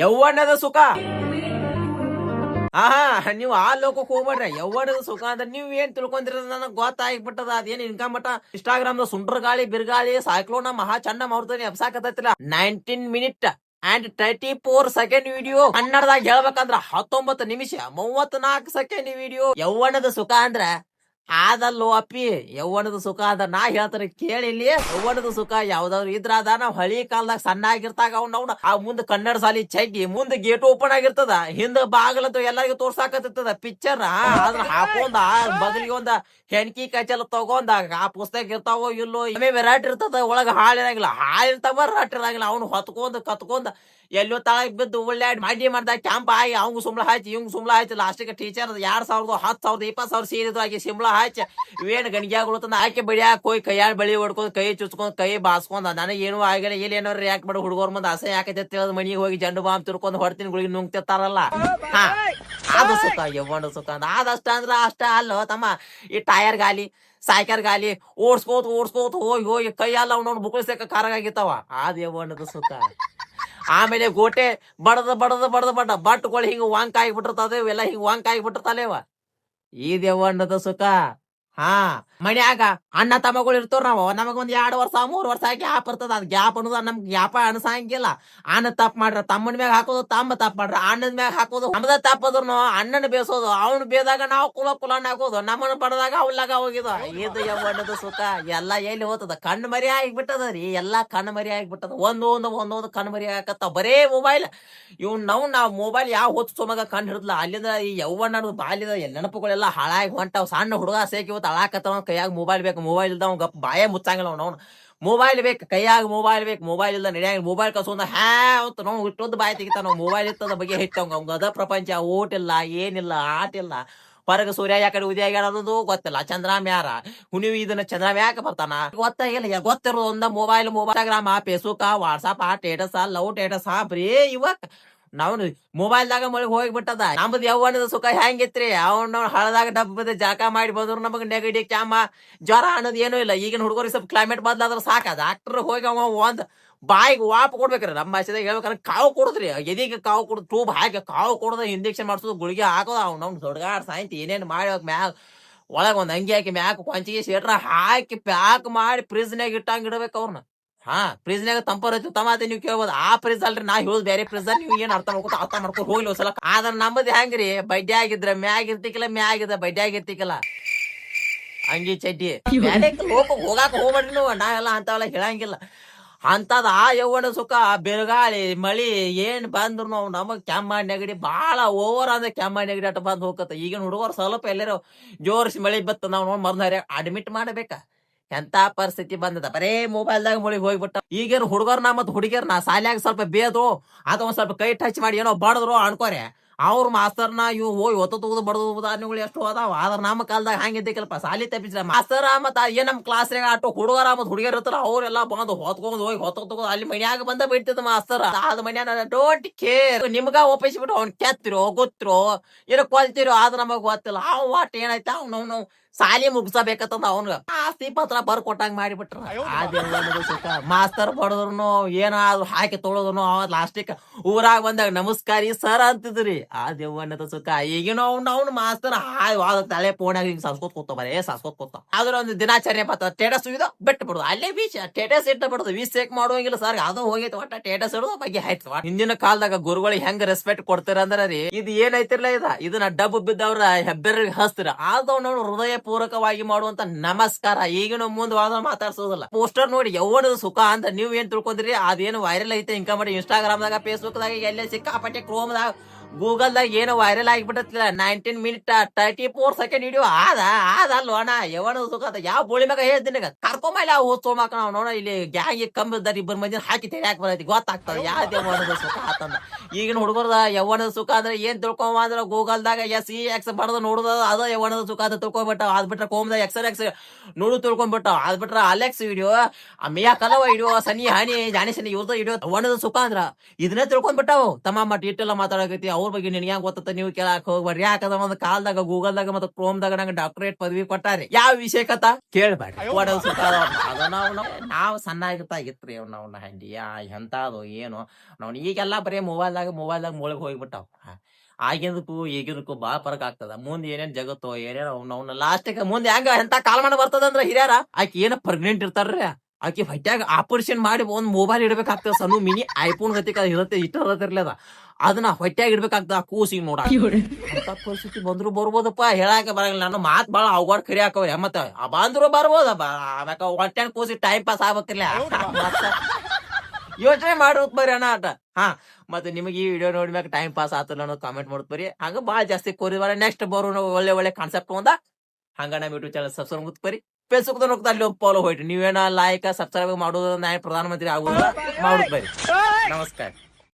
ಯೌವನದ ಸುಖ. ಆಹಾ, ನೀವು ಆ ಲೋಕಕ್ಕೆ ಹೋಗ್ಬೇಡ್ರಿ. ಯೌವನದ ಸುಖ ಅಂದ್ರೆ ನೀವ್ ಏನ್ ತಿಳ್ಕೊಂಡಿರ ನನಗೆ ಗೊತ್ತಾಗ್ಬಿಟ್ಟದ. ಅದೇನ್ ಇನ್ಕಮ್ ಮಟ್ಟ ಇನ್ಸ್ಟಾಗ್ರಾಮ್ ಸುಂಡ್ರ ಗಾಳಿ, ಬಿರ್ಗಾಳಿ ಸೈಕ್ಲೋನ ಮಹಾ ಚಂಡ ಮಾಡ್ತಾನೆ ಎಬ್ಸಾಕತ್ತಿಲ್ಲ nineteen minute and thirty four second video ಕನ್ನಡದಾಗ ಹೇಳ್ಬೇಕಂದ್ರ ಹತ್ತೊಂಬತ್ತು ನಿಮಿಷ ಮೂವತ್ನಾಲ್ಕು ಸೆಕೆಂಡ್ ವಿಡಿಯೋ ಯೌವನದ ಸುಖ ಅಂದ್ರ ಆದಲ್ಲೋ ಅಪ್ಪಿ, ಯೌವನದ ಸುಖ ಅದ ನಾ ಹೇಳ್ತಾರೆ ಇಲ್ಲಿ. ಯೌವನದ ಸುಖ ಯಾವ್ದಾದ್ರು ಇದ್ರ ಅದ ನಾವ್ ಹಳಿ ಕಾಲದಾಗ ಸಣ್ಣ ಆಗಿರ್ತಾಗ ಅವ್ನ ಅವ್ನ. ಆ ಮುಂದ್ ಕನ್ನಡ ಸಾಲಿ ಚಗ್ಗಿ ಮುಂದೆ ಗೇಟ್ ಓಪನ್ ಆಗಿರ್ತದ. ಹಿಂದ ಬಾಗಲಂತ ಎಲ್ಲರಿಗೂ ತೋರ್ಸಾಕತ್ತಿರ್ತದ ಪಿಕ್ಚರ್ ಅದ್ರ ಹಾಕೊಂದ ಬದಲಿಗೆ ಒಂದ ಹೆಣ್ಕಿ ಕಚಲ ತಗೊಂಡ, ಆ ಪುಸ್ತಕ ಇರ್ತಾವೋ ಇಲ್ಲೋ ಆಮೇಲೆ ವೆರೈಟಿ ಇರ್ತದ ಒಳಗ ಹಾಳಿರಂಗಿಲ್ಲ ಹಾಳಿರ್ತಾವ ರಾಟ್ ಇರಂಗಿಲ್ಲ. ಅವ್ನು ಹೊತ್ಕೊಂಡ್ ಕತ್ಕೊಂಡ್ ಎಲ್ಲೋ ತಳಗ್ ಬಿದ್ದು ಒಳ್ಳೆ ಮಾಡಿ ಮಾಡ್ದ ಕ್ಯಾಂಪ್ ಆಗಿ ಅವ್ನು ಸುಮ್ಲ ಹಾಯ್ತು ಇವ್ ಸುಮ್ಲ ಹಚ್ಚಿ ಲಾಸ್ಟಿಗೆ ಟೀಚರ್ ಎರಡ್ ಸಾವಿರದ, ಹತ್ತು ಸಾವಿರದ, ಇಪ್ಪತ್ತು ಸಾವಿರ ಸೀರಿದ್ರು ಆಗಿ ಹಚ್ಚಿ ಏನ್ ಗಣಿಗ್ಯಾಗಳು ತಂದ ಆಕೆ ಬಡಿಯಾಕ ಹೋಗಿ ಕೈಯಾಳ ಬಳಿ ಹೊಡ್ಕೊಂಡು, ಕೈ ಚುಚ್ಕೊಂಡು, ಕೈ ಬಾಸ್ಕೊಂಡ, ನನಗೆ ಏನು ಆಗಿಲ್ಲ ಇಲ್ಲಿ ಏನೋ ರಿಯಾಕ್ಟ್ ಮಾಡಿ, ಹುಡುಗರ್ ಮುಂದೆ ಆಸೆ ಯಾಕೈತೆ ತಿಳಿದ್ ಮನಿಗೆ ಹೋಗಿ ಜಂಡು ಬಾಂಬ್ ತಿರ್ಕೊಂಡು ಹೊಡ್ತೀನಿ, ಗುಳಿಗೆ ನುಂಗ್ತಿರ್ತಾರಲ್ಲ. ಹಾ, ಅದು ಸುಖ, ಯವ್ವನ ಸುಖ ಅಂದ. ಅದಷ್ಟ ಅಂದ್ರ ಅಷ್ಟ ಅಲ್ಲೋ ತಮ್ಮ, ಈ ಟೈರ್ ಗಾಲಿ, ಸಾಯ್ಕರ್ ಗಾಲಿ, ಓಡ್ಸ್ಕೋತ ಓಡ್ಸ್ಕೋತ ಹೋಗಿ ಹೋಗಿ ಕೈಯೆಲ್ಲ ಅವ್ನವ್ನು ಬುಕ್ಕಳಿಸಕ ಕಾರಾಗಿತ್ತವ ಅದ್ ಯವ್ವನದ ಸುಖ. ಆಮೇಲೆ ಗೋಟೆ ಬಡದ ಬಡದ ಬಡದ ಬಡ ಬಟ್ಗಳು ಹಿಂಗ ವಾಂಕ್ ಆಗಿಬಿಟ್ಟಿರ್ತದೆ, ಇವೆಲ್ಲ ಹಿಂಗ ವಾಂಕ್ ಆಗಿಬಿಟ್ಟಿರ್ತಾಲೇವ ಈ ದೇವಣ್ಣದ ಸುಖ ಹಾ, ಮನ್ಯಾಗ ಅಣ್ಣ ತಮ್ಮಗಳು ಇರ್ತವ್ರ ನಾವು. ನಮಗೊಂದ್ ಎರಡ್ ವರ್ಷ, ಮೂರ್ ವರ್ಷ ಗ್ಯಾಪ್ ಇರ್ತದ. ಅದ್ ಗ್ಯಾಪ್ ಅನ್ನೋದು ನಮ್ ಗ್ಯಾಪ ಅನ್ಸಂಗಿಲ್ಲ. ಅಣ್ಣ ತಪ್ಪ ಮಾಡ್ರ, ತಮ್ಮನ ಮ್ಯಾಗ ಹಾಕೋದು, ತಮ್ಮ ತಪ್ಪ ಮಾಡ್ರ, ಅಣ್ಣನ ಮ್ಯಾಗ ಹಾಕೋದು, ನಮ್ದ ತಪ್ಪದ್ರು ಅಣ್ಣನ ಬೇಸೋದು. ಅವ್ನ ಬೇದಾಗ ನಾವು ಕುಲ ಕುಲನ್ ಹಾಕೋದು ನಮ್ಮನ್ನ ಬಡದಾಗ ಅವ್ಲಾಗ ಹೋಗಿದ ಇದು ಯವ್ವನದ ಸುಖ. ಎಲ್ಲ ಎಲ್ಲಿ ಹೋತದ? ಕಣ್ಣು ಮರಿ ಆಗಿಬಿಟ್ಟದ ರೀ. ಎಲ್ಲಾ ಕಣ್ಣು ಮರಿ ಆಗಿಬಿಟ್ಟದ. ಒಂದೊಂದು ಒಂದು ಒಂದೊಂದು ಕಣ್ಣು ಮರಿ ಆಗತ್ತ ಬರೇ ಮೊಬೈಲ್ ಇವ್ ನಾವು ನಾವ್ ಮೊಬೈಲ್ ಯಾವ ಹೊತ್ತು ಸುಮಗ ಕಣ್ಣು ಹಿಡಿದ್ಲ? ಅಲ್ಲಿಂದ ಈ ಯವ್ವಣ್ಣ ಬಾಲ್ಯದ ನೆನಪುಗಳೆಲ್ಲ ಹಾಳಾಗಿ ಹೊಂಟಾವ್. ಸಣ್ಣ ಹುಡುಗ ಸೇಕಿ ಅಳಾಕತ್ತವ ಕೈಯಾಗ ಮೊಬೈಲ್ ಬೇಕು ಮೊಬೈಲ್ ಇಲ್ದವ್ ಗಪ್ ಬಾಯೇ ಮುಚ್ಚಂಗಿಲ್ಲ ಅವ್ನು ಮೊಬೈಲ್ ಬೇಕು, ಕೈಯಾಗ ಮೊಬೈಲ್ ಬೇಕು ಮೊಬೈಲ್ ಇಲ್ದ ನಡೆಯ ಮೊಬೈಲ್ ಕಸೊಂದ ಹ್ಯಾ ಅಂತ ನಾವು ಇಟ್ಟೊಂದು ಬಾಯಿ ತೆಗಿತಾನ ಮೊಬೈಲ್ ಇತ್ತದ ಬಗ್ಗೆ ಹೆಚ್ಚಂಗ ಅವ್ಗ. ಅದ ಪ್ರಪಂಚ ಓಟಿಲ್ಲ ಏನಿಲ್ಲ ಆಟಿಲ್ಲ ಹೊರಗ ಸೂರ್ಯ ಯಾಕಡೆ ಉದಯ ಆಗ್ಯಾಡೋದು ಗೊತ್ತಿಲ್ಲ. ಚಂದ್ರಾಮ್ ಯಾರ? ಹುಣಿವಿ ಇದನ್ನ ಚಂದ್ರಾಮ್ ಯಾಕೆ ಬರ್ತಾನ? ಗೊತ್ತಾಗಿಲ್ಲ. ಗೊತ್ತಿರೋದು ಒಂದ mobile mobile Instagram Facebook WhatsApp status love status ಬ್ರೇ ಇವಾಗ ನಾವು ಮೊಬೈಲ್ದಾಗ ಮಳಿ ಹೋಗ್ಬಿಟ್ಟದ. ನಮ್ದು ಯವ್ವನದ ಸುಖ ಹೆಂಗಿತ್ರಿ? ಅವ್ನ ಹಳದಾಗ ಡಬ್ಬದ ಜಾಕ ಮಾಡಿ ಬಂದ್ರು ನಮಗ್ ನೆಗಡಿ ಕ್ಯಾಮ ಜ್ವರ ಅನ್ನೋದು ಏನೂ ಇಲ್ಲ. ಈಗಿನ ಹುಡುಗರಿಗೆ ಸ್ವಲ್ಪ ಕ್ಲೈಮೇಟ್ ಬದಲಾದ್ರ ಸಾಕ. ಡಾಕ್ಟರ್ ಹೋಗಿ ಅವ ಒಂದ್ ಬಾಯಿಗೆ ವಾಪ್ ಕೊಡ್ಬೇಕ್ರಿ. ನಮ್ಮ ಭಾಷೆದಾಗ ಹೇಳ್ಬೇಕಂದ್ರೆ ಕಾವು ಕೊಡುದ್ರಿ. ಎದಿಗೆ ಕಾವು ಕೊಡುದು ಟೂಬ್ ಹಾಕಿ ಕಾವು ಕೊಡದ ಇಂಜೆಕ್ಷನ್ ಮಾಡ್ಸೋದು, ಗುಳಿಗೆ ಹಾಕೋದು ಅವ್ನು ಅವ್ನು ದೊಡ್ಡಗಾಡ್ ಸಾಯಂತಿ ಏನೇನು ಮಾಡಿ ಹೋಗಿ ಮ್ಯಾಗ ಒಳಗೆ ಒಂದು ಅಂಗಿ ಹಾಕಿ ಮ್ಯಾಕ್ ಕೊಂಚಿಗೆ ಸೇಟ್ರ ಹಾಕಿ ಪ್ಯಾಕ್ ಮಾಡಿ ಫ್ರಿಜ್ನಾಗ ಇಟ್ಟಂಗೆ ಇಡಬೇಕು ಅವ್ರನ್ನ ಹಾ ಫ್ರಿಜ್ನಾಗ ತಂಪರ್ ತಮ್ಮ ತಮಾತೆ ನೀವು ಕೇಳ್ಬೋದು. ಆ ಫ್ರಿಜ್ ಅಲ್ರಿ ನಾ ಹೇಳೋದು ಬೇರೆ ಫ್ರಿಜ್ ನೀವು ಏನ್ ಅರ್ಥ ಮಾಡ್ಕೊತ ಅರ್ಥ ಮಾಡ್ಕೊಂಡು ಹೋಗ್ಲಿ ಒಂದ್ಸಲ ಆದ್ರ ನಮ್ಮದ್ ಹೆಂಗ್ರಿ, ಬಡ್ಡಿ ಆಗಿದ್ರ ಮ್ಯಾಗ ಇರ್ತಿಕಿಲ್ಲ ಮ್ಯಾಗಿದ ಬಡ್ಡಿ ಆಗಿರ್ತಿಕಿಲ್ಲ. ಅಂಗಿ ಚಡ್ಡಿ. ಲೋಕಕ್ ಹೋಗಾಕ ಹೋಗ್ಬೇಡ್ರಿ ನೀವು, ನಾವೆಲ್ಲ ಅಂತವೆಲ್ಲ ಹೇಳಂಗಿಲ್ಲ. ಅಂತದ ಆ ಯವ್ವನ ಸುಖ ಬಿರುಗಾಳಿ, ಮಳಿ, ಏನ್ ಬಂದ್ರು ನಾವು ನಮಗ್ ಕೆಮ್ಮ ನೆಗಡಿ ಬಾಳ ಓವರ್ ಅಂದ್ರೆ ಕೆಮ್ಮ ನೆಗಡಿ ಅಟ್ ಬಂದ್ ಹೋಗತ್ತ. ಈಗಿನ ಹುಡುಗರು ಸ್ವಲ್ಪ ಎಲ್ಲರೂ ಜೋರ್ಸಿ ಮಳಿ ಬತ್ತ, ನಾವು ನೋಡಿ ಮರ್ನಾರ ಅಡ್ಮಿಟ್ ಮಾಡಬೇಕ? ಎಂತ ಪರಿಸ್ಥಿತಿ ಬಂದದ? ಬರೇ ಮೊಬೈಲ್ದಾಗ ಮುಳಿಗ್ ಹೋಗ್ಬಿಟ್ಟ. ಈಗೇನು ಹುಡುಗರ್ ನಾ ಮತ್ ಹುಡುಗಿಯರ್ ನಾ ಸಾಲ್ಯಾಗ ಸ್ವಲ್ಪ ಬೇದು ಅಥವಾ ಒಂದ್ ಸ್ವಲ್ಪ ಕೈ ಟಚ್ ಮಾಡಿ ಏನೋ ಬಡದ್ರು ಅನ್ಕೋರೆ. ಅವ್ರ ಮಾಸ್ತರ್ನ ಇವ್ ಹೋಗಿ ಒತ್ತ ತಗದು, ಬಡದು ಉದಾಹರಣೆಗಳು ಎಷ್ಟು ಅದಾವ. ಆದ್ರ ನಮ್ಮ ಕಾಲದಾಗ ಹಂಗಿದ್ದಕ್ಕಿಲ್ಲಪ್ಪ, ಸಾಲಿ ತಪ್ಪಿಸಿದ ಮಾಸ್ತರ ಮತ್ತ ಏನ್ ನಮ್ ಕ್ಲಾಸ್ ಆಟೋ ಹುಡುಗರ ಮತ್ ಹುಡುಗಿಯರ್ ಇರ್ತಾರ, ಅವ್ರೆಲ್ಲ ಬಂದು ಹೊತ್ಕೊಂಡ್ ಹೋಗಿ ಹೊತ್ತ ತಗೋ ಅಲ್ಲಿ ಮನ್ಯಾಗ ಬಂದ ಬಿಡ್ತಿದ್ ಮಾಸ್ತರ್. ಅದ ಮನ್ಯಾನ ಡೋಂಟ್ ಕೇರ್ ನಿಮ್ಗ ಒಪ್ಪಿಸ್ಬಿಟ್ಟು ಅವ್ನ್ ಕೆತ್ತಿರೋ, ಗೊತ್ತಿರೋ, ಏನೋ ಕೊಲ್ತಿರೋ ಆದ್ರ ನಮಗ್ ಗೊತ್ತಿಲ್ಲ. ಅವ್ ವಾಟ್ ಏನೈತ? ಅವ್ನ, ಅವ್ನು ಸಾಲಿ ಮುಗಿಸಬೇಕಂತಂದ ಅವನ್ಗ ಆಸ್ತಿ ಪತ್ರ ಬರ್ ಕೊಟ್ಟಂಗ್ ಮಾಡಿಬಿಟ್ರ. ಅದೆಲ್ಲ ಸುಖ ಮಾಸ್ತರ್ ಬಡದ್ರು ಏನಾದ್ರು ಹಾಕಿ ತೊಳದ್ರು ಅವ ಲಾಸ್ಟಿಕ್ ಊರಾಗ ಬಂದಾಗ ನಮಸ್ಕಾರಿ ಸರ್ ಅಂತಿದ್ರಿ. ಆ ದೇವಣ್ಣದ ಸುಖ. ಈಗಿನ ಅವ್ನ ಅವ್ನ ಮಾಸ್ತರ್. ಹಾಯ್ ತಲೆ ಪೋಣಾಗ ಹಿಂಗ್ ಸಾಸ್ಕೋತ್ ಕೂತ ಬರೇ ಸಾಸ್ಕೋತ್ ಕೂತ. ಆದ್ರ ಒಂದು ದಿನಾಚರಣೆ ಬತ್ತ ಟೇಟಸ್ ಇದು ಬಿಟ್ಟು ಬಿಡುದು. ಅಲ್ಲೇ ಬೀಚ್ ಟೇಟಸ್ ಇಟ್ಟ ಬಿಡುದು. ವೀಸ್ ಸೇಕ್ ಮಾಡುವಂಗಿಲ್ಲ ಸರ್. ಅದು ಹೋಗೈತೆ ಒಟ್ಟ ಟೇಟಸ್ ಇಡೋದು ಬಗ್ಗೆ ಆಯ್ತು. ಹಿಂದಿನ ಕಾಲದಾಗ ಗುರುಗಳಿಗೆ ಹೆಂಗ್ ರೆಸ್ಪೆಕ್ಟ್ ಕೊಡ್ತಾರ ಅಂದ್ರ ರೀ ಇದು ಏನೈತಿರ್ಲ ಇದ? ಇದನ್ನ ಡಬ್ಬು ಬಿದ್ದವ್ರ ಹೆಬ್ಬೆರಿಗೆ ಹಸ್ತಿರ. ಆದವ್ ಹೃದಯ ಪೂರಕವಾಗಿ ಮಾಡುವಂತ ನಮಸ್ಕಾರ. ಈಗಿನ ಮುಂದ್ ವಾದ ಮಾತಾಡ್ಸೋದಿಲ್ಲ. ಪೋಸ್ಟರ್ ನೋಡಿ ಯವ್ವನದ ಸುಖ ಅಂತ ನೀವ್ ಏನ್ ತಿಳ್ಕೊಂಡ್ರಿ? ಅದೇನು ವೈರಲ್ ಐತೆ ಇನ್ಕಮ್ ಮಾಡಿ ಇನ್ಸ್ಟಾಗ್ರಾಮ್ ದಾಗ ಫೇಸ್ಬುಕ್ ದಾಗ ಎಲ್ಲೇ ಸಿಕ್ಕಾಪಟ್ಟೆ ಕ್ರೋಮ್ದಾಗ ಗೂಗಲ್ದಾಗ ಏನೋ viral ಆಗಿಬಿಟ್ಟತಿಲ್ಲ nineteen minute thirty four second video ಆದ ಆದ ಲೋಣ ಯವನ ಸುಖ ಅದ. ಯಾವ ಬೋಳಿ ಮಗ ಹೇಳ್ತೀನಿ ಕರ್ಕೊಂಬಲ್ಲ ಹೋದ್ ಸೋಮಾಕ ನಾವು ನೋಡ ಇಲ್ಲಿ ಗ್ಯಾಂಗ್ ಕಂಬಿದ್ದಾರೆ ಇಬ್ಬರು ಮಂದಿ ಹಾಕಿ ತೆರ್ಯಾಕ ಬರೈತಿ ಗೊತ್ತಾಗ್ತದ ಯಾವ ಸುಖ ಆತಂದ ಈಗಿನ ಹುಡುಗರದ ಯವ್ವನದ ಸುಖ ಅಂದ್ರೆ ಏನ್ ತಿಳ್ಕೊಂಬ ಅಂದ್ರೆ ಗೂಗಲ್ದಾಗ ಎಸ್ ಇ ಎಕ್ಸ್ ಬಡದ ನೋಡುದ ಅದ ಯವ್ವನದ ಸುಖ ಅಂತ ತಿಳ್ಕೊಂಬಿಟ್ಟ ಅದ್ ಬಿಟ್ರೆ ಕೋಮ್ದ ಎಕ್ಸ್ ಎಕ್ಸ್ ನೋಡು ತಿಳ್ಕೊಂಬಿಟ್ಟ ಅದ್ ಬಿಟ್ರೆ ಅಲೆಕ್ಸ್ ವಿಡಿಯೋ ಅಮ್ಮಿಯ ಕಲವ ವಿಡಿಯೋ ಸನಿ ಹಾನಿ ಜಾನಿ ಸನಿ ಇವ್ರದ ವಿಡಿಯೋ ಒಣದ ಸುಖ ಅಂದ್ರ ಇದನ್ನೇ ತಿಳ್ಕೊಂಡ್ಬಿಟ್ಟಾವು ತಮ್ಮ ಮಟ್ಟ ಇಟ್ಟೆಲ್ಲ ಮಾತಾಡಕೈತಿ ಅವ್ರ ಬಗ್ಗೆ ನಿನಗೆ ಹೆಂಗ್ ಗೊತ್ತ ನೀವು ಕೇಳಾಕ ಹೋಗ್ಬಾರ್ರಿ ಯಾಕಂದ್ರ ಒಂದು ಕಾಲ್ದಾಗ ಗೂಗಲ್ದಾಗ ಮತ್ತೆ ಕ್ರೋಮ್ದಾಗ ನಂಗೆ ಡಾಕ್ಟರೇಟ್ ಪದವಿ ಕೊಟ್ಟಾರಿ. ಯಾವ ವಿಷಯಕತ? ಕೇಳ್ಬೇಡ್ರಿ ನಾವ್ ನಾವು ಸಣ್ಣಾಗಿತ್ತಾಗಿತ್ರಿ ಅವ್ನ ಅವ್ನ ಹಂಡಿ. ಯಾ ಎಂತಾದು ಏನು. ನಾವು ಈಗೆಲ್ಲ ಬರೀ ಮೊಬೈಲ್ದಾಗ ಮೊಬೈಲ್ದಾಗ ಮೂಳಗ್ ಹೋಗ್ಬಿಟ್ಟಾವ. ಆಗಿಂದಕ್ಕೂ ಈಗಿನಕ್ಕೂ ಬಾಳ ಫರಕ್ ಆಗ್ತದ. ಮುಂದ್ ಏನೇನ್ ಜಗತ್ತು ಏನೇನೋ ಅವ್ನ ಅವ್ನ ಲಾಸ್ಟಿಗೆ ಮುಂದೆ ಹೆಂಗ ಎಂತ ಕಾಲಮಾನ ಬರ್ತದಂದ್ರ ಹಿರಿಯರ? ಆಕಿ ಏನ ಪ್ರೆಗ್ನೆಂಟ್ ಇರ್ತಾರ್ರಿ? ಆಕಿ ಹೊಟ್ಯಾಗ ಆಪರೇಷನ್ ಮಾಡಿ ಒಂದು ಮೊಬೈಲ್ ಇಡಬೇಕಾಗ್ತದೆ ಸಣ್ಣ ಮಿನಿ ಐಫೋನ್ ಗತಿ ಇರುತ್ತೆ ಇಷ್ಟ ಅದ ಅದನ್ನ ಹೊಟ್ಯಾಗ ಇಡ್ಬೇಕಾಗ್ತದ ಕೂಸಿ ಕೂಸಿಗೆ ನೋಡ. ಅಂತ ಪರಿಸ್ಥಿತಿ ಬಂದ್ರು ಬರ್ಬೋದಪ್ಪ ಹೇಳಾಕ ಬರಂಗಿಲ್ಲ. ನಾನು ಮಾತ್ ಬಾಳ ಅವಗಾಡ್ ಕರಿ ಹಾಕವ್ರಿ ಮತ್ತೆ ಬಂದ್ರು ಬರ್ಬೋದಪ್ಪ ಆಮ್ಯಾಕ ಹೊಟ್ಯಾಗ ಕೂಸಿ ಟೈಮ್ ಪಾಸ್ ಆಗ್ಬೇಕಿಲ್ಲ ಯೋಚನೆ ಮಾಡೋದು ಬರ್ರಿ ಅಣ್ಣ ಆಟ ಹಾ ಮತ್ತೆ ನಿಮಗೆ ಈ ವಿಡಿಯೋ ನೋಡ್ಮ್ಯಾಕ ಟೈಮ್ ಪಾಸ್ ಆತಲ್ಲ ಅನ್ನೋದು ಕಾಮೆಂಟ್ ಮಾಡೋದ್ ಬರ್ರಿ ಹಂಗ ಬಾಳ ಜಾಸ್ತಿ ಕೋರಿವಾರ ನೆಕ್ಸ್ಟ್ ಬರೋ ಒಳ್ಳೆ ಒಳ್ಳೆ ಕಾನ್ಸೆಪ್ಟ್ ಒಂದ. ಹಂಗ ನಮ್ಮ ಯೂಟ್ಯೂಬ್ ಚಾನಲ್ ಸಬ್ಸ್ಕ್ರೈಬ್ ಬರ್ರಿ ಫೇಸ್ಬುಕ್ ಹೋಗ್ತಾ ಅಲ್ಲಿ ಫಾಲೋ ಹೋಯ್ರಿ. ನೀವೇನ ಲೈಕ್ ಸಬ್ಸ್ಕ್ರೈಬ್ ಮಾಡೋದು ನಾ ಪ್ರಧಾನಮಂತ್ರಿ ಆಗೋದ ಮಾಡುದ್ ಬರ್ರಿ ನಮಸ್ಕಾರ.